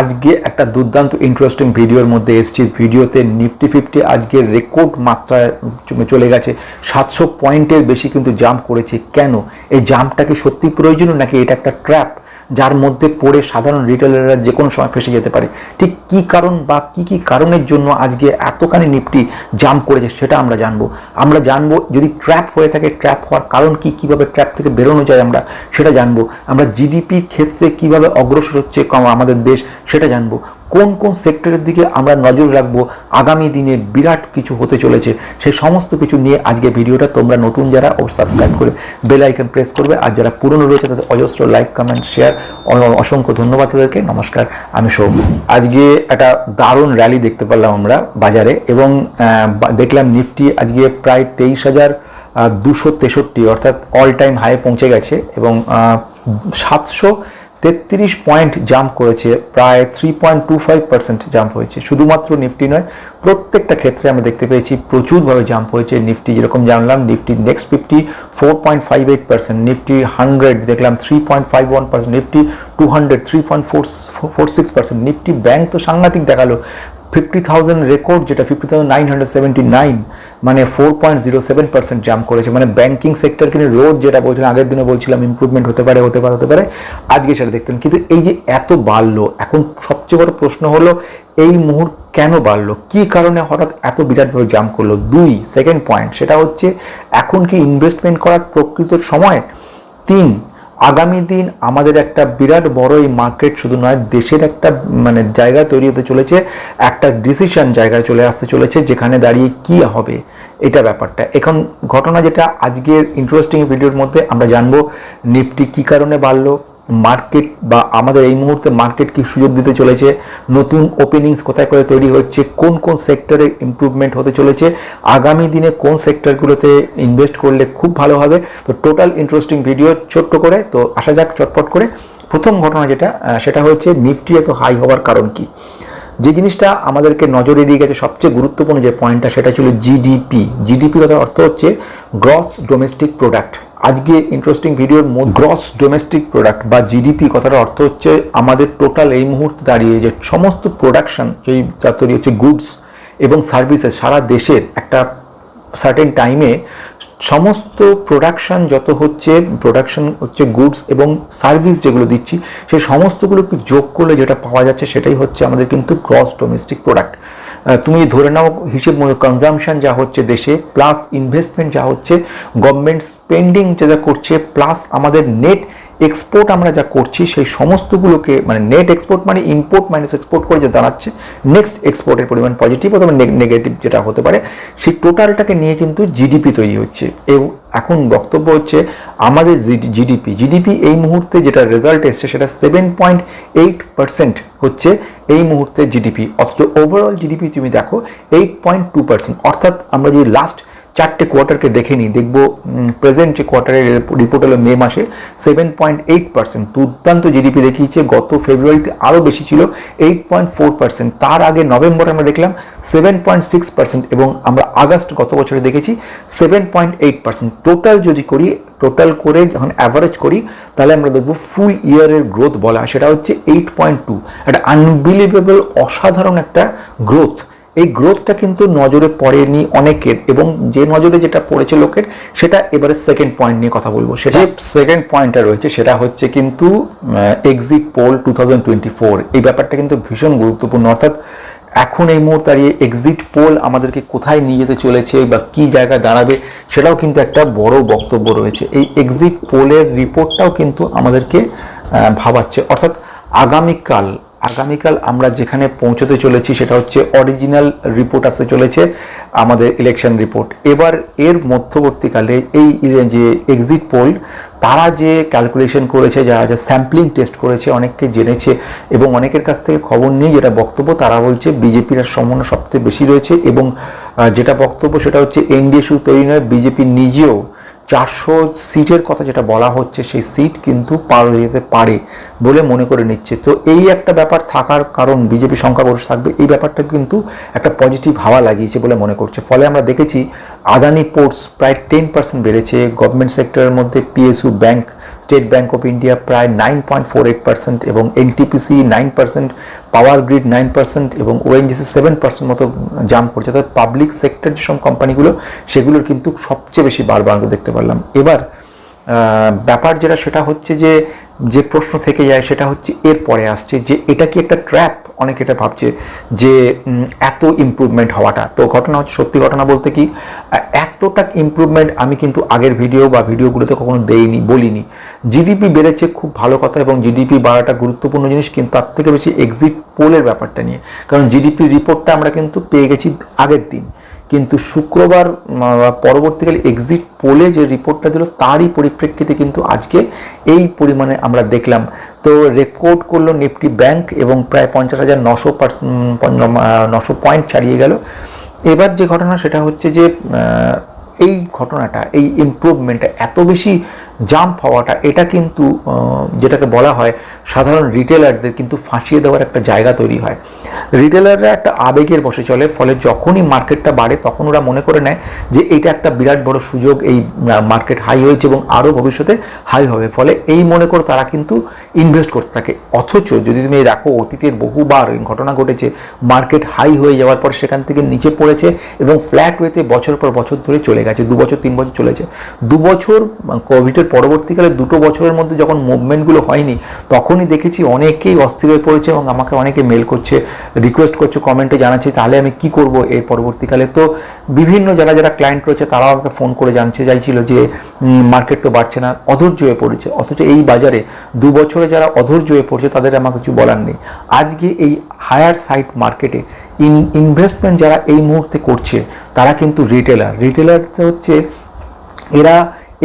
আজকে একটা দুর্দান্ত ইন্টারেস্টিং ভিডিওর মধ্যে এসছি। ভিডিওতে নিফটি ফিফটি আজকে রেকর্ড মাত্রায় চলে গেছে। সাতশো পয়েন্টের বেশি কিন্তু জাম্প করেছে। কেন? এই জাম্পটা কি সত্যি প্রয়োজনীয় নাকি এটা একটা ট্র্যাপ যার মধ্যে পড়ে সাধারণ রিটেলাররা যে কোনো সময় ফেসে যেতে পারে। ঠিক কি কারণ বা কি কি কারণের জন্য আজকে এতখানি নিফটি জাম্প করেছে সেটা আমরা জানব। আমরা জানব যদি ট্র্যাপ হয়ে থাকে ট্র্যাপ হওয়ার কারণ কি, কীভাবে ট্র্যাপ থেকে বেরোনো যায় আমরা, সেটা জানব। আমরা জিডিপির ক্ষেত্রে কীভাবে অগ্রসর হচ্ছে আমাদের দেশ, সেটা জানব। কোন কোন সেক্টরের দিকে আমরা নজর রাখব, আগামী দিনে বিরাট কিছু হতে চলেছে সেই সমস্ত কিছু নিয়ে আজকে ভিডিওটা তোমরা নতুন যারা ও সাবস্ক্রাইব করে বেল আইকন প্রেস করবে। আর যারা পুরনো রয়েছে, তাদের অজস্র লাইক কমেন্ট শেয়ার অসংখ্য ধন্যবাদ তাদেরকে নমস্কার, আমি সৌম আজকে একটা দারুণ র্যালি দেখতে পারলাম আমরা বাজারে এবং দেখলাম নিফটি আজকে প্রায় তেইশ হাজার দুশো তেষট্টি, অর্থাৎ অল টাইম হাই পৌঁছে গেছে এবং সাতশো তেত্রিশ পয়েন্ট জাম্প করেছে, প্রায় three point two five percent jump হয়েছে। শুধুমাত্র নিফটি নয়, প্রত্যেকটা ক্ষেত্রে আমরা দেখতে পেয়েছি প্রচুরভাবে জাম্প হয়েছে নিফটি। যেরকম জানলাম, Nifty next fifty four point five eight percent Nifty hundred দেখলাম three point five one percent Nifty two hundred three point four four six percent Nifty bank তো সাংঘাতিক দেখাল। ফিফটি থাউজেন্ড রেকর্ড যেটা fifty thousand nine hundred seventy nine মানে four point zero seven percent jump করেছে। মানে banking সেক্টরকে নিয়ে রোজ যেটা বলছিলাম, আগের দিনে বলছিলাম ইমপ্রুভমেন্ট হতে পারে হতে পারে হতে পারে, আজকে সেটা দেখতেন। কিন্তু এই যে এত বাড়লো, এখন সবচেয়ে বড় প্রশ্ন হলো, এই মুহূর্ত কেন বাড়লো? কি কারণে হঠাৎ এত বিরাটভাবে জাম্প করল? দুই সেকেন্ড পয়েন্ট সেটা হচ্ছে, এখন কি ইনভেস্টমেন্ট করার প্রকৃত সময়? তিন আগামী দিন আমাদের একটা বিরাট বড় এই মার্কেট শুধু নয়, দেশের একটা মানে জায়গা তৈরি হতে চলেছে, একটা ডিসিশন জায়গায় চলে আসতে চলেছে, যেখানে দাঁড়িয়ে কি হবে, এটা ব্যাপারটা। এখন ঘটনা যেটা, আজকের ইন্টারেস্টিং ভিডিওর মধ্যে আমরা জানব নিফটি কি কারণে বাড়লো মার্কেট বা আমাদের এই মুহূর্তে মার্কেট কি সুযোগ দিতে চলেছে? নতুন ওপেনিংস কোথায় করে তৈরি হচ্ছে? কোন কোন সেক্টরে ইমপ্রুভমেন্ট হতে চলেছে? আগামী দিনে কোন সেক্টরগুলোতে ইনভেস্ট করলে খুব ভালো হবে? তো টোটাল ইন্টারেস্টিং ভিডিও ছোট্ট করে, তো আসা যাক চটপট করে। প্রথম ঘটনা যেটা সেটা হচ্ছে নিফটি এত হাই হওয়ার কারণ কি? যে জিনিসটা আমাদেরকে নজর এড়িয়ে গেছে সবচেয়ে গুরুত্বপূর্ণ যে পয়েন্টটা সেটা ছিল জিডিপি জিডিপি কথার অর্থ হচ্ছে গ্রস ডোমেস্টিক প্রোডাক্ট আজকে ইন্টারেস্টিং ভিডিওর গ্রস ডোমেস্টিক প্রোডাক্ট বা জিডিপি কথার অর্থ হচ্ছে আমাদের টোটাল এই মুহূর্তে দাঁড়িয়ে যে সমস্ত প্রোডাকশন যেই যা তৈরি হচ্ছে গুডস এবং সার্ভিসেস সারা দেশের একটা সার্টেন টাইমে সমস্ত প্রোডাকশন যত হচ্ছে প্রোডাকশন হচ্ছে গুডস এবং সার্ভিস যেগুলো দিচ্ছি, সেই সমস্তগুলোকে যোগ করলে যেটা পাওয়া যাচ্ছে সেটাই হচ্ছে আমাদের কিন্তু ক্রস ডোমেস্টিক প্রোডাক্ট তুমি ধরে নাও হিসেব মতো কনজামশন যা হচ্ছে দেশে প্লাস ইনভেস্টমেন্ট যা হচ্ছে গভর্নমেন্ট স্পেন্ডিং যা করছে প্লাস আমাদের নেট এক্সপোর্ট আমরা যা করছি, সেই সমস্তগুলোকে মানে নেট এক্সপোর্ট মানে ইম্পোর্ট মাইনাস এক্সপোর্ট করে যে দাঁড়াচ্ছে নেক্সট এক্সপোর্টের পরিমাণ পজিটিভ অথবা নেগেটিভ যেটা হতে পারে, সেই টোটালটাকে নিয়ে কিন্তু জিডিপি তৈরি হচ্ছে। এবং এখন বক্তব্য হচ্ছে আমাদের জিডিপি জিডিপি এই মুহূর্তে যেটা রেজাল্ট এসছে সেটা সেভেন পয়েন্ট এইট পার্সেন্ট হচ্ছে এই মুহূর্তে জিডিপি অথচ ওভারঅল জিডিপি তুমি দেখো এইট পয়েন্ট টু পার্সেন্ট অর্থাৎ আমরা যদি লাস্ট চারটে কোয়ার্টারকে দেখে নিই, দেখব প্রেজেন্ট যে কোয়ার্টারের রিপোর্ট হলো মে মাসে সেভেন পয়েন্ট এইট পার্সেন্ট দুর্দান্ত জিডিপি দেখিয়েছে, গত ফেব্রুয়ারিতে আরও বেশি ছিল এইট পয়েন্ট ফোর পার্সেন্ট তার আগে নভেম্বরে আমরা দেখলাম সেভেন পয়েন্ট সিক্স পার্সেন্ট এবং আমরা আগস্ট গত বছরে দেখেছি seven point eight percent total যদি করি টোটাল করে যখন অ্যাভারেজ করি, তাহলে আমরা দেখব ফুল ইয়ারের গ্রোথ বলা সেটা হচ্ছে এইট পয়েন্ট টু একটা আনবিলিভেবল অসাধারণ একটা গ্রোথ এই গ্রোথটা কিন্তু নজরে পড়েনি অনেকের এবং যে নজরে যেটা পড়েছে লোকের সেটা এবারে সেকেন্ড পয়েন্ট নিয়ে কথা বলব। সেটা সেকেন্ড পয়েন্টটা রয়েছে সেটা হচ্ছে কিন্তু এক্সিট পোল টু এই ব্যাপারটা কিন্তু ভীষণ গুরুত্বপূর্ণ। অর্থাৎ এখন এই মুহূর্তে দাঁড়িয়ে এক্সিট পোল আমাদেরকে কোথায় নিয়ে যেতে চলেছে বা কি জায়গায় দাঁড়াবে সেটাও কিন্তু একটা বড় বক্তব্য রয়েছে। এই এক্সিট পোলের রিপোর্টটাও কিন্তু আমাদেরকে ভাবাচ্ছে। অর্থাৎ আগামীকাল আগামীকাল আমরা যেখানে পৌঁছতে চলেছি সেটা হচ্ছে অরিজিনাল রিপোর্ট আসতে চলেছে, আমাদের ইলেকশন রিপোর্ট এবার এর মধ্যবর্তীকালে এই যে এক্সিট পোল তারা যে ক্যালকুলেশন করেছে, যারা যে স্যাম্পলিং টেস্ট করেছে, অনেককে জেনেছে এবং অনেকের কাছ থেকে খবর নিয়ে যেটা বক্তব্য, তারা বলছে বিজেপির সম্ভাবনা সবথেকে বেশি রয়েছে এবং যেটা বক্তব্য সেটা হচ্ছে এনডিএ শুধু তৈরি নয়, বিজেপি নিজেও চারশো সিটের কথা যেটা বলা হচ্ছে সেই সিট কিন্তু পার হয়ে যেতে পারে বলে মনে করে নিচ্ছে। তো এই একটা ব্যাপার থাকার কারণ বিজেপি সংখ্যাগরিষ্ঠ থাকবে, এই ব্যাপারটা কিন্তু একটা পজিটিভ হাওয়া লাগিয়েছে বলে মনে করছে। ফলে আমরা দেখেছি, আদানি পোর্টস প্রায় টেন পার্সেন্ট বেড়েছে গভর্নমেন্ট সেক্টরের মধ্যে PSU bank state bank of India প্রায় nine point four eight percent এবং NTPC nine percent power grid nine percent এবং ওএনজিসি সেভেন পার্সেন্ট মতো জাম্প করছে। অর্থাৎ পাবলিক সেক্টর যেসব কোম্পানিগুলো সেগুলোর কিন্তু সবচেয়ে বেশি বাড়বাড়ন্ত দেখতে পারলাম। এবার ব্যাপার যেটা, সেটা হচ্ছে যে যে প্রশ্ন থেকে যায়, সেটা হচ্ছে এর পরে আসছে যে, এটা কি একটা ট্র্যাপ অনেকে এটা ভাবছে যে এত ইমপ্রুভমেন্ট হওয়াটা। তো ঘটনা হচ্ছে সত্যি ঘটনা বলতে কি এতটা ইম্প্রুভমেন্ট আমি কিন্তু আগের ভিডিও বা ভিডিওগুলোতে কখনো দেইনি, বলিনি। জিডিপি বেড়েছে খুব ভালো কথা এবং জিডিপি বাড়াটা গুরুত্বপূর্ণ জিনিস, কিন্তু তার থেকে বেশি এক্সিট পোলের ব্যাপারটা নিয়ে। কারণ জিডিপি রিপোর্টটা আমরা কিন্তু পেয়ে গেছি আগের দিন। কিন্তু শুক্রবার পরবর্তীকালে এক্সিট পোলে যে রিপোর্টটা দিল, তারই পরিপ্রেক্ষিতে কিন্তু আজকে এই পরিমাণে আমরা দেখলাম। তো রেকর্ড করল নিফটি ব্যাংক এবং প্রায় পঞ্চাশ হাজার নশো পার্সেন্ট নশো পয়েন্ট ছাড়িয়ে গেল। এবার যে ঘটনা সেটা হচ্ছে যে এই ঘটনাটা, এই ইমপ্রুভমেন্টটা এত বেশি জাম্প হওয়াটা, এটা কিন্তু যেটাকে বলা হয় সাধারণ রিটেলারদের কিন্তু ফাঁসিয়ে দেওয়ার একটা জায়গা তৈরি হয়। রিটেলাররা একটা আবেগের বসে চলে, ফলে যখনই মার্কেটটা বাড়ে, তখন ওরা মনে করে নেয় যে, এটা একটা বিরাট বড় সুযোগ, এই মার্কেট হাই হয়েছে এবং আরও ভবিষ্যতে হাই হবে। ফলে এই মনে করে তারা কিন্তু ইনভেস্ট করতে থাকে। অথচ যদি তুমি দেখো, অতীতের বহুবার ঘটনা ঘটেছে মার্কেট হাই হয়ে যাওয়ার পর সেখান থেকে নিচে পড়েছে এবং ফ্ল্যাট ওয়েতে বছর পর বছর ধরে চলে গেছে, দু বছর, তিন বছর চলেছে। দু বছর কোভিডের পরবর্তীকালে দুটো বছরের মধ্যে যখন মুভমেন্টগুলো হয়নি, তখনই দেখেছি অনেকেই অস্থির হয়ে পড়েছে এবং আমাকে অনেকে মেল করছে রিকোয়েস্ট করছে কমেন্টে জানাচ্ছে, তাহলে আমি কি করব এর পরবর্তীকালে? তো বিভিন্ন যারা যারা ক্লায়েন্ট রয়েছে, তারাও আমাকে ফোন করে জানতে চাইছিল যে মার্কেট তো বাড়ছে না, অধৈর্য হয়ে পড়েছে। অথচ এই বাজারে দু বছরে যারা অধৈর্য হয়ে পড়ছে, তাদের আমার কিছু বলার নেই। আজকে এই হায়ার সাইট মার্কেটে ইন ইনভেস্টমেন্ট যারা এই মুহূর্তে করছে, তারা কিন্তু রিটেলার রিটেলার হচ্ছে এরা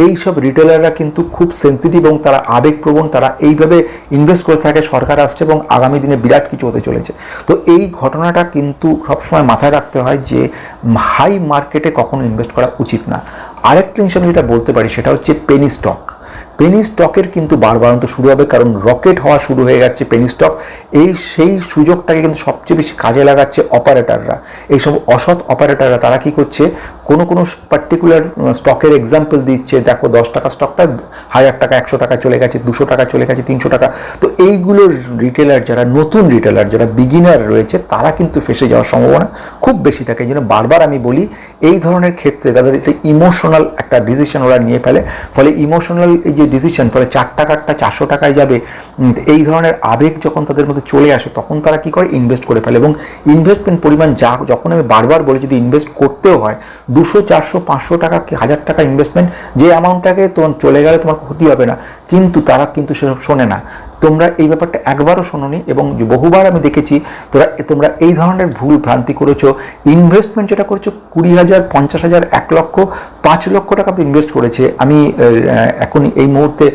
এই সব রিটেলাররা কিন্তু খুব সেন্সিটিভ এবং তারা আবেগপ্রবণ, তারা এইভাবে ইনভেস্ট করে থাকে, সরকার আসছে এবং আগামী দিনে বিরাট কিছু হতে চলেছে। তো এই ঘটনাটা কিন্তু সবসময় মাথায় রাখতে হয় যে হাই মার্কেটে কখনো ইনভেস্ট করা উচিত না। আরেকটা জিনিস আমি যেটা বলতে পারি, সেটা হচ্ছে পেনি স্টক পেনি স্টকের কিন্তু বাড়বাড়ন্ত শুরু হবে, কারণ রকেট হওয়া শুরু হয়ে যাচ্ছে পেনি স্টক এই সেই সুযোগটাকে কিন্তু সবচেয়ে বেশি কাজে লাগাচ্ছে অপারেটররা এইসব অসৎ অপারেটররা তারা কি করছে? কোনো কোনো পার্টিকুলার স্টকের এক্সাম্পল দিচ্ছে, দেখো দশ টাকা স্টকটা হাজার টাকা, একশো টাকা চলে গেছে, দুশো টাকা চলে গেছে, তিনশো টাকা। তো এইগুলো রিটেলার যারা নতুন রিটেলার যারা বিগিনার রয়েছে, তারা কিন্তু ফেসে যাওয়ার সম্ভাবনা খুব বেশি থাকে। এই জন্য বারবার আমি বলি, এই ধরনের ক্ষেত্রে তাদের একটা ইমোশনাল একটা ডিসিশন ওরা নিয়ে ফেলে। ফলে ইমোশনাল এই যে ডিসিশন ফলে চার টাকারটা চারশো টাকায় যাবে এই ধরনের আবেগ যখন তাদের মধ্যে চলে আসে, তখন তারা কি করে? ইনভেস্ট করে ফেলে। এবং ইনভেস্টমেন্ট পরিমাণ যা, যখন আমি বারবার বলি যদি ইনভেস্ট করতেও হয়, দুশো, চারশো, পাঁচশো টাকা কি হাজার টাকা ইনভেস্টমেন্ট যে অ্যামাউন্টটাকে তোমার চলে গেলে তোমার ক্ষতি হবে না। কিন্তু তারা কিন্তু সেসব শোনে না। তোমরা এই ব্যাপারটা একবারও শোনোনি এবং বহুবার আমি দেখেছি, তোরা তোমরা এই ধরনের ভুল ভ্রান্তি করেছ। ইনভেস্টমেন্ট যেটা করেছ, কুড়ি হাজার, পঞ্চাশ হাজার, এক লক্ষ, পাঁচ লক্ষ টাকা ইনভেস্ট করেছে। আমি এখন এই মুহূর্তে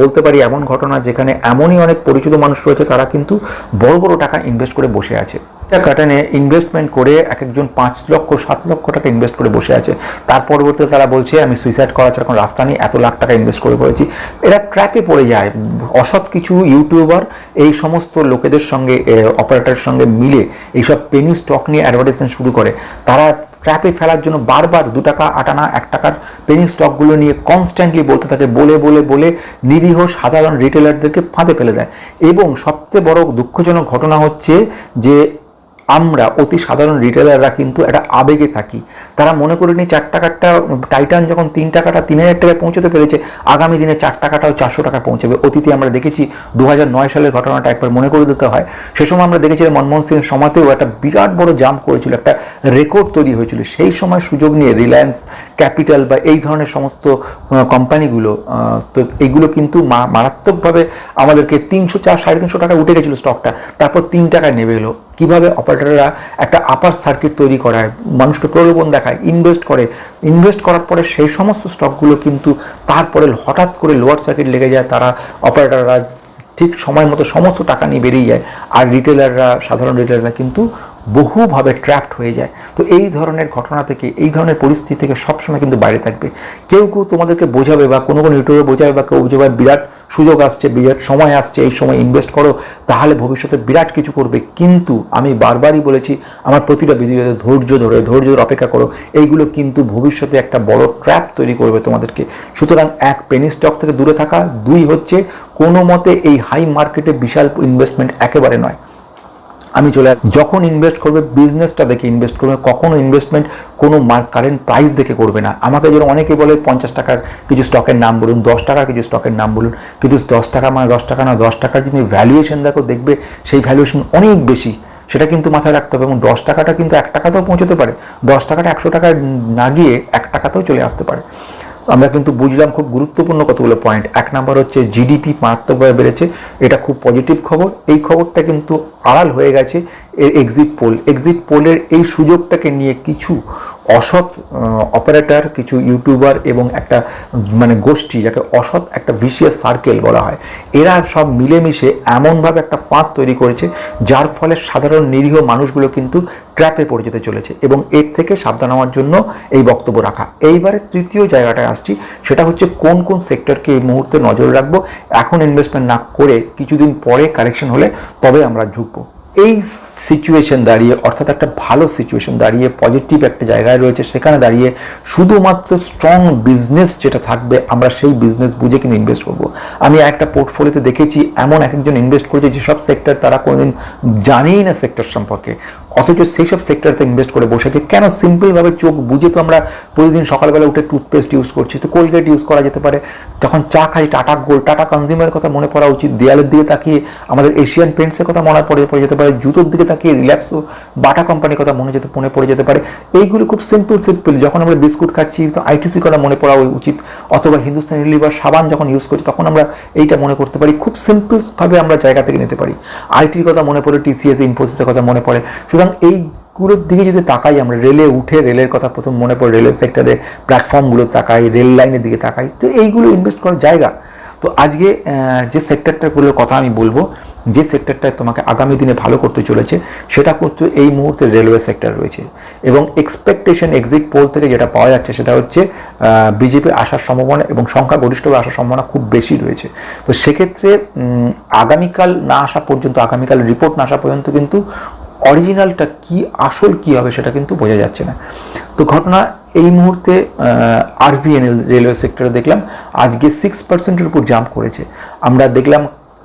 বলতে পারি এমন ঘটনা যেখানে এমনই অনেক পরিচিত মানুষ রয়েছে, তারা কিন্তু বড় বড় টাকা ইনভেস্ট করে বসে আছে। কাটানে ইনভেস্টমেন্ট করে এক একজন পাঁচ লক্ষ, সাত লক্ষ টাকা ইনভেস্ট করে বসে আছে। তার পরবর্তীতে তারা বলছে, আমি সুইসাইড করা ছাড়া কোনো রাস্তা নেই, এত লাখ টাকা ইনভেস্ট করে পড়েছি। এরা ট্র্যাপে পড়ে যায়। অসৎ কিছু ইউটিউবার এই সমস্ত লোকেদের সঙ্গে অপারেটারের সঙ্গে মিলে এইসব পেনি স্টক নিয়ে অ্যাডভার্টাইজমেন্ট শুরু করে। তারা ট্র্যাপে ফেলার জন্য বারবার দু টাকা, আট আনা, এক টাকার পেনি স্টকগুলো নিয়ে কনস্ট্যান্টলি বলতে থাকে, বলে বলে বলে নিরীহ সাধারণ রিটেলারদেরকে ফাঁদে ফেলে দেয়। এবং সবচেয়ে বড় দুঃখজনক ঘটনা হচ্ছে যে আমরা অতি সাধারণ রিটেলাররা কিন্তু একটা আবেগে থাকি। তারা মনে করে নি চার টাকাটা টাইটান যখন তিন টাকাটা, তিন হাজার টাকায় পৌঁছতে পেরেছে, আগামী দিনে চার টাকাটাও চারশো টাকা পৌঁছবে। অতীতে আমরা দেখেছি দু নয় সালের ঘটনাটা একবার মনে করে দিতে হয়। সে সময় আমরা দেখেছিলাম মনমোহন সিংয়ের সময়তেও একটা বিরাট বড় জাম্প করেছিল, একটা রেকর্ড তৈরি হয়েছিল। সেই সময় সুযোগ নিয়ে রিলায়েন্স ক্যাপিটাল বা এই ধরনের সমস্ত কোম্পানিগুলো তো এইগুলো কিন্তু মারাত্মকভাবে আমাদেরকে তিনশো চার, সাড়ে তিনশো টাকা উঠে গেছিল স্টকটা তারপর তিন টাকায় নেমে এলো। কীভাবে অপারেটররা একটা আপার সার্কিট তৈরি করায়, মানুষকে প্রলোভন দেখায় ইনভেস্ট করে। ইনভেস্ট করার পরে সেই সমস্ত স্টকগুলো কিন্তু তারপরে হঠাৎ করে লোয়ার সার্কিট লেগে যায়, তারা অপারেটররা ঠিক সময় মতো সমস্ত টাকা নিয়ে বেরিয়ে যায়। আর রিটেলাররা সাধারণ রিটেলাররা কিন্তু বহুভাবে ট্র্যাপড হয়ে যায়। তো এই ধরনের ঘটনা থেকে, এই ধরনের পরিস্থিতি থেকে সবসময় কিন্তু বাইরে থাকবে। কেউ কেউ তোমাদেরকে বোঝাবে বা কোনো কোনো ইউটিউবে বোঝাবে বা কেউ বোঝাবে, বিরাট সুযোগ আসছে, বিরাট সময় আসছে, এই সময় ইনভেস্ট করো, তাহলে ভবিষ্যতে বিরাট কিছু করবে। কিন্তু আমি বারবারই বলেছি, আমার প্রতিটা ভিডিওতে ধৈর্য ধরে ধৈর্য ধরে অপেক্ষা করো। এইগুলো কিন্তু ভবিষ্যতে একটা বড় ট্র্যাপ তৈরি করবে তোমাদেরকে। সুতরাং এক পেনি স্টক থেকে দূরে থাকা, দুই হচ্ছে কোনো মতে এই হাই মার্কেটে বিশাল ইনভেস্টমেন্ট একেবারে নয়। আমি চলে যখন ইনভেস্ট করবে বিজনেসটা দেখে ইনভেস্ট করবে, কখনো ইনভেস্টমেন্ট কোনো কারেন্ট প্রাইস দেখে করবে না। আমাকে যেন অনেকে বলে, পঞ্চাশ টাকার কিছু স্টকের নাম বলুন, দশ টাকার কিছু স্টকের নাম বলুন, কিন্তু দশ টাকা মানে দশ টাকা না, দশ টাকার যদি ভ্যালুয়েশন দেখো, দেখবে সেই ভ্যালুয়েশন অনেক বেশি। সেটা কিন্তু মাথায় রাখতে হবে এবং দশ টাকাটা কিন্তু এক টাকাতেও পৌঁছতে পারে। দশ টাকাটা একশো টাকায় না গিয়ে এক টাকাতেও চলে আসতে পারে। আমরা কিন্তু বুঝলাম খুব গুরুত্বপূর্ণ কতগুলো পয়েন্ট এক নাম্বার হচ্ছে জিডিপি মারাত্মকভাবে বেড়েছে। এটা খুব পজিটিভ খবর। এই খবরটা কিন্তু আড়াল হয়ে গেছে। এর এক্সিট পোল এক্সিট পোলের এই সুযোগটাকে নিয়ে কিছু অসৎ অপারেটর কিছু ইউটিউবার এবং একটা মানে গোষ্ঠী যাকে অসৎ একটা ভিসিয়াস সার্কেল বলা হয়, এরা সব মিলেমিশে এমনভাবে একটা ফাঁদ তৈরি করেছে, যার ফলে সাধারণ নিরীহ মানুষগুলো কিন্তু ট্র্যাপে পড়ে যেতে চলেছে এবং এর থেকে সাবধান হওয়ার জন্য এই বক্তব্য রাখা। এইবারে তৃতীয় জায়গাটায় আসছি, সেটা হচ্ছে কোন কোন সেক্টরকে এই মুহূর্তে নজর রাখব, এখন ইনভেস্টমেন্ট না করে কিছুদিন পরে কারেকশন হলে তবে আমরা ঢুকবো এই সিচুয়েশন দাঁড়িয়ে, অর্থাৎ একটা ভালো সিচুয়েশন দাঁড়িয়ে পজিটিভ একটা জায়গায় রয়েছে, সেখানে দাঁড়িয়ে শুধুমাত্র স্ট্রং বিজনেস যেটা থাকবে, আমরা সেই বিজনেস বুঝে কিন্তু ইনভেস্ট করব। আমি একটা পোর্টফোলিওতে দেখেছি, এমন এক একজন ইনভেস্ট করেছে, যেসব সেক্টর তারা কোনোদিন জানেই না সেক্টর সম্পর্কে। অথচ সেই সব সেক্টরতে ইনভেস্ট করে বসেছে কেন সিম্পলভাবে চোখ বুঝে তো আমরা প্রতিদিন সকালবেলা উঠে টুথপেস্ট ইউজ করছি? তো কোলগেট ইউজ করা যেতে পারে। তখন চা খাই, টাটা গোল্ড টাটা কনজিউমারের কথা মনে পড়া উচিত। দেয়ালের দিকে তাকিয়ে আমাদের এশিয়ান পেন্টসের কথা মনে পড়ে পড়ে যেতে পারে। জুতোর দিকে তাকিয়ে রিল্যাক্সও বাটা কোম্পানির কথা মনে যেতে, মনে পড়ে যেতে পারে। এইগুলো খুব সিম্পল সিম্পল যখন আমরা বিস্কুট খাচ্ছি, তো আইটিসির কথা মনে পড়া উচিত। অথবা হিন্দুস্তান লিভার সাবান যখন ইউজ করছি, তখন আমরা এইটা মনে করতে পারি। খুব সিম্পলভাবে আমরা জায়গা থেকে নিতে পারি। আইটির কথা মনে পড়ে টিসিএস ইনফোসিসের কথা মনে পড়ে। সুতরাং এই গুলোর দিকে যদি তাকাই, আমরা রেলে উঠে রেলের কথা প্রথম মনে পড়ে, রেলের সেক্টরে প্ল্যাটফর্মগুলো তাকাই, রেল লাইনের দিকে তাকাই, তো এইগুলো ইনভেস্ট করার জায়গা। তো আজকে যে সেক্টরটাগুলোর কথা আমি বলব, যে সেক্টরটা তোমাকে আগামী দিনে ভালো করতে চলেছে, সেটা করতে এই মুহূর্তে রেলওয়ে সেক্টর রয়েছে। এবং এক্সপেকটেশন এক্সিট পোল থেকে যেটা পাওয়া যাচ্ছে, সেটা হচ্ছে বিজেপির আসার সম্ভাবনা এবং সংখ্যাগরিষ্ঠভাবে আসার সম্ভাবনা খুব বেশি রয়েছে। তো সেক্ষেত্রে আগামীকাল না আসা পর্যন্ত, আগামীকাল রিপোর্ট না আসা পর্যন্ত কিন্তু অরিজিনালটা কি, আসল কি হবে সেটা কিন্তু বোঝা যাচ্ছে না। তো ঘটনা এই মুহূর্তে আরভিএনএল রেলওয়ে সেক্টরে দেখলাম, আজকে সিক্স পার্সেন্টের উপর জাম্প করেছে। আমরা দেখলাম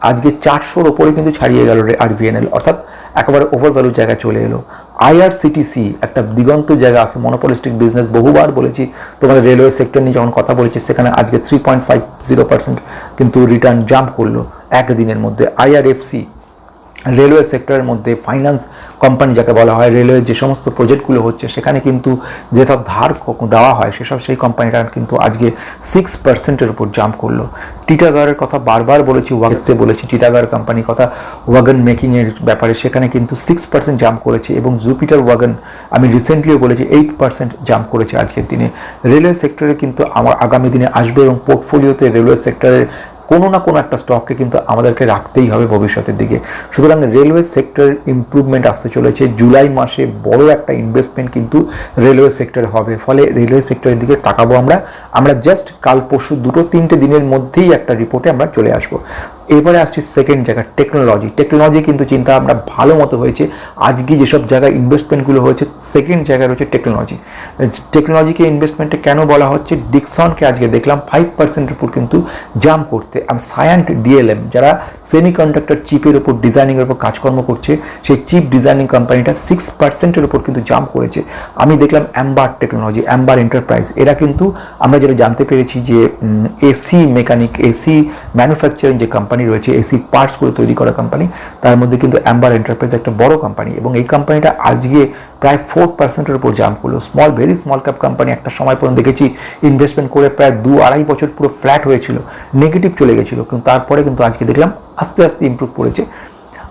আজকে চারশোর ওপরে কিন্তু ছাড়িয়ে গেল আরভিএনএল অর্থাৎ একেবারে ওভার ভ্যালু জায়গা চলে এলো। আইআরসিটিসি একটা দিগন্ত জায়গা আছে মনোপলিস্টিক বিজনেস বহুবার বলেছি, তোমাদের রেলওয়ে সেক্টর নিয়ে যখন কথা বলেছি, সেখানে আজকে three point five zero percent কিন্তু রিটার্ন জাম্প করল একদিনের মধ্যে। আইআরএফসি রেলওয়ে সেক্টরের মধ্যে ফাইন্যান্স কোম্পানি যাকে বলা হয়, রেলওয়ে যে সমস্ত প্রজেক্টগুলো হচ্ছে, সেখানে কিন্তু যেসব ধার দেওয়া হয়, সেসব সেই কোম্পানিটা কিন্তু আজকে সিক্স পার্সেন্টের উপর জাম্প করল। টিটাগারের কথা বারবার বলেছি ওয়াগেতে বলেছি, টিটাগার কোম্পানির কথা, ওয়াগন মেকিংয়ের ব্যাপারে সেখানে কিন্তু সিক্স পার্সেন্ট জাম্প করেছে এবং জুপিটার ওয়াগন, আমি রিসেন্টলিও বলেছি এইট পার্সেন্ট জাম্প করেছে আজকের দিনে। রেলওয়ে সেক্টরে কিন্তু আমার আগামী দিনে আসবে এবং পোর্টফোলিওতে রেলওয়ে সেক্টরের কোনো না কোনো একটা স্টককে কিন্তু আমাদেরকে রাখতেই হবে ভবিষ্যতের দিকে। সুতরাং রেলওয়ে সেক্টর ইমপ্রুভমেন্ট আসতে চলেছে। জুলাই মাসে বড় একটা ইনভেস্টমেন্ট কিন্তু রেলওয়ে সেক্টরে হবে। ফলে রেলওয়ে সেক্টরের দিকে তাকাবো আমরা। আমরা জাস্ট কাল পরশু দুটো তিনটে দিনের মধ্যেই একটা রিপোর্টে আমরা চলে আসব। এবারে আসছি সেকেন্ড জায়গা টেকনোলজি টেকনোলজি কিন্তু চিন্তা আমরা ভালো মতো হয়েছে। আজকে যেসব জায়গায় ইনভেস্টমেন্টগুলো হয়েছে সেকেন্ড জায়গায় রয়েছে টেকনোলজি টেকনোলজিকে ইনভেস্টমেন্টে কেন বলা হচ্ছে? ডিকসনকে আজকে দেখলাম ফাইভ পার্সেন্টের উপর কিন্তু জাম্প করতে। আর সায়ান্ট ডিএলএম যারা সেমি কন্ডাক্টর চিপের উপর ডিজাইনিংয়ের উপর কাজকর্ম করছে, সেই চিপ ডিজাইনিং কোম্পানিটা সিক্স পার্সেন্টের উপর কিন্তু জাম্প করেছে। আমি দেখলাম অ্যাম্বার টেকনোলজি অ্যাম্বার এন্টারপ্রাইজ এরা কিন্তু আমরা যেটা জানতে পেরেছি যে এসি মেকানিক এসি ম্যানুফ্যাকচারিং যে কোম্পানি রয়েছে এসি পার্টসগুলো তৈরি করা কোম্পানি তার মধ্যে কিন্তু অ্যাম্বার এন্টারপ্রাইজ একটা বড় কোম্পানি এবং এই কোম্পানিটা আজকে প্রায় ফোর পার্সেন্টের উপর জাম্প করল। Small very small cap company একটা সময় পর্যন্ত দেখেছি ইনভেস্টমেন্ট করে প্রায় দু আড়াই বছর পুরো ফ্ল্যাট হয়েছিল নেগেটিভ চলে গেছিল। কিন্তু তারপরে কিন্তু আজকে দেখলাম আস্তে আস্তে ইমপ্রুভ করেছে।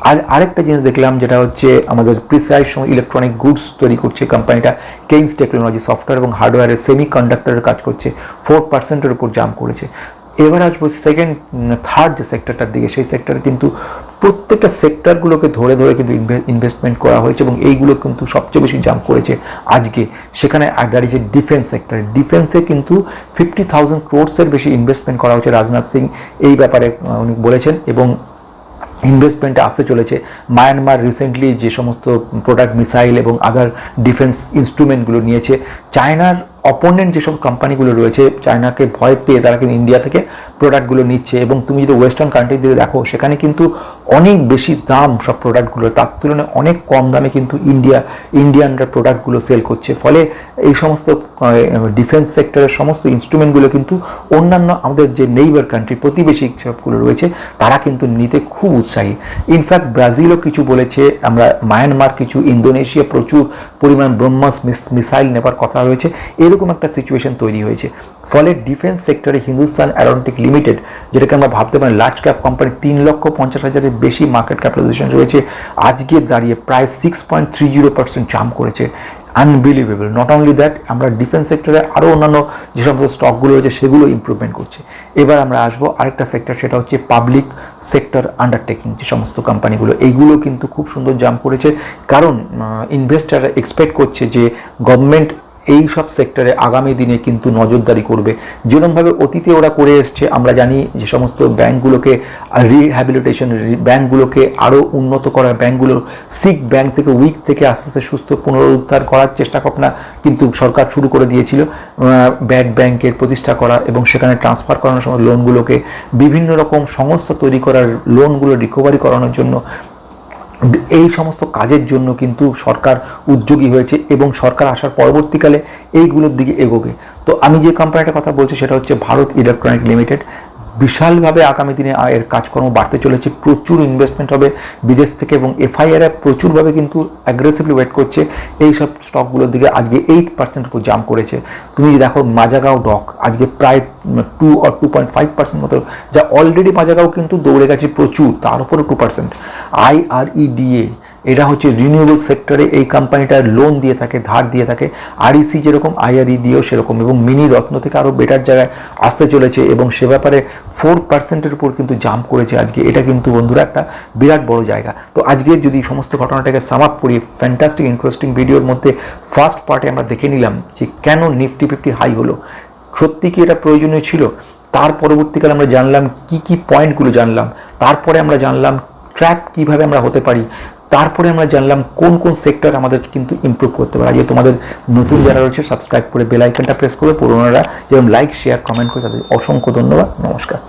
আর আরেকটা জিনিস দেখলাম যেটা হচ্ছে আমাদের প্রিসাইজ সময় ইলেকট্রনিক গুডস তৈরি করছে কোম্পানিটা কেইন্স টেকনোলজি সফটওয়্যার এবং হার্ডওয়্যারের সেমি কন্ডাক্টরের কাজ করছে ফোর পার্সেন্টের উপর জাম্প করেছে। এবার আসব সেকেন্ড থার্ড যে সেক্টরটার দিকে, সেই সেক্টরে কিন্তু প্রত্যেকটা সেক্টরগুলোকে ধরে ধরে কিন্তু ইনভেস্টমেন্ট করা হয়েছে এবং এইগুলো কিন্তু সবচেয়ে বেশি জাম্প করেছে আজকে। সেখানে দাঁড়িয়েছে ডিফেন্স সেক্টরে ডিফেন্সে কিন্তু ফিফটি থাউজেন্ড ক্রোডসের বেশি ইনভেস্টমেন্ট করা হচ্ছে রাজনাথ সিং এই ব্যাপারে উনি বলেছেন এবং ইনভেস্টমেন্ট আসতে চলেছে। মায়ানমার রিসেন্টলি যে সমস্ত প্রোডাক্ট মিসাইল এবং আদার ডিফেন্স ইনস্ট্রুমেন্টগুলো নিয়েছে চায়নার অপোনেন্ট যেসব কোম্পানিগুলো রয়েছে, চায়নাকে ভয় পেয়ে তারা কিন্তু ইন্ডিয়া থেকে প্রোডাক্টগুলো নিচ্ছে এবং তুমি যদি ওয়েস্টার্ন কান্ট্রি দিয়ে দেখো, সেখানে কিন্তু অনেক বেশি দাম সব প্রোডাক্টগুলো তার তুলনায় অনেক কম দামে কিন্তু ইন্ডিয়া ইন্ডিয়ানরা প্রোডাক্টগুলো সেল করছে। ফলে এই সমস্ত ডিফেন্স সেক্টরের সমস্ত ইনস্ট্রুমেন্টগুলো কিন্তু অন্যান্য আমাদের যে নেইবার কান্ট্রি প্রতিবেশী সবগুলো রয়েছে, তারা কিন্তু নিতে খুব উৎসাহী। ইনফ্যাক্ট ব্রাজিলও কিছু বলেছে, আমরা মায়ানমার কিছু ইন্দোনেশিয়া প্রচুর পরিমাণ ব্রহ্মাস মিসাইল নেবার কথা রয়েছে। এরকম একটা সিচুয়েশন তৈরি হয়েছে। ফলে ডিফেন্স সেক্টরে হিন্দুস্তান অ্যারোনটিক লিমিটেড যেটাকে আমরা ভাবতে পারি লার্জ ক্যাপ কোম্পানি তিন লক্ষ পঞ্চাশ হাজারের বেশি মার্কেট ক্যাপিটালাইজেশন রয়েছে। আজকে দাঁড়িয়ে প্রায় six point three zero percent jump করেছে। আনবিলিভেবল নট অনলি দ্যাট আমরা ডিফেন্স সেক্টরে আরও অন্যান্য যে সমস্ত স্টকগুলো রয়েছে, সেগুলো ইমপ্রুভমেন্ট করছে। এবার আমরা আসব আরেকটা সেক্টর সেটা হচ্ছে পাবলিক সেক্টর আন্ডারটেকিং যে সমস্ত কোম্পানিগুলো এইগুলো কিন্তু খুব সুন্দর জাম্প করেছে। কারণ ইনভেস্টাররা এক্সপেক্ট করছে যে গভর্নমেন্ট এই সব সেক্টরে আগামী দিনে কিন্তু নজরদারি করবে। যেরকমভাবে অতীতে ওরা করে এসছে, আমরা জানি যে সমস্ত ব্যাংকগুলোকে রিহ্যাবিলিটেশন ব্যাংকগুলোকে আরও উন্নত করা ব্যাংকগুলো সিক ব্যাংক থেকে উইক থেকে আস্তে আস্তে সুস্থ পুনরুদ্ধার করার চেষ্টা ভাবনা কিন্তু সরকার শুরু করে দিয়েছিল। ব্যাড ব্যাংকের প্রতিষ্ঠা করা এবং সেখানে ট্রান্সফার করানোর সময় লোনগুলোকে বিভিন্ন রকম সংস্থা তৈরি করার লোনগুলো রিকভারি করানোর জন্য এই সমস্ত কাজের জন্য কিন্তু সরকার উদ্যোগী হয়েছে এবং সরকার আসার পরবর্তীকালে এইগুলোর দিকে এগোবে। তো আমি যে কোম্পানিটার কথা বলছি সেটা হচ্ছে ভারত ইলেকট্রনিক লিমিটেড বিশালভাবে আগামী দিনে এর কাজকর্ম বাড়তে চলেছে। প্রচুর ইনভেস্টমেন্ট হবে বিদেশ থেকে এবং এফআইআর প্রচুরভাবে কিন্তু অ্যাগ্রেসিভলি ওয়েট করছে। এই সব স্টকগুলোর দিকে আজকে এইট পার্সেন্ট উপর জাম করেছে। তুমি দেখো মাজাগাঁও ডক আজকে প্রায় টু আর টু পয়েন্ট ফাইভ পার্সেন্ট মতো, যা অলরেডি মাজাগাঁও কিন্তু দৌড়ে গেছে প্রচুর, তার উপরে টু পার্সেন্ট আইআরইডিএ এটা হচ্ছে রিনিউয়েবল সেক্টরে এই কোম্পানিটা লোন দিয়ে থাকে, ধার দিয়ে থাকে। আরইসি যেরকম আইআরইডিও সেরকম এবং মিনি রত্ন থেকে আরও বেটার জায়গায় আসতে চলেছে এবং সে ব্যাপারে ফোর পার্সেন্টের উপর কিন্তু জাম্প করেছে আজকে। এটা কিন্তু বন্ধুরা একটা বিরাট বড় জায়গা। তো আজকে যদি সমস্ত ঘটনাটাকে সামাপ করি ফ্যান্টাস্টিক ইন্টারেস্টিং ভিডিওর মধ্যে ফার্স্ট পার্টে আমরা দেখে নিলাম যে কেন নিফটি ফিফটি হাই হলো। সত্যি কি এটা প্রয়োজনীয় ছিল? তার পরবর্তীকালে আমরা জানলাম কি কি পয়েন্টগুলো জানলাম। তারপরে আমরা জানলাম ট্র্যাপ কীভাবে আমরা হতে পারি। তারপরে আমরা জানলাম কোন কোন সেক্টর আমাদেরকে কিন্তু ইম্প্রুভ করতে পারে। আজকে তোমাদের নতুন যারা রয়েছে সাবস্ক্রাইব করে বেল আইকনটা প্রেস করে পুরোনোরা যেরকম লাইক শেয়ার কমেন্ট করে তাদের অসংখ্য ধন্যবাদ। নমস্কার।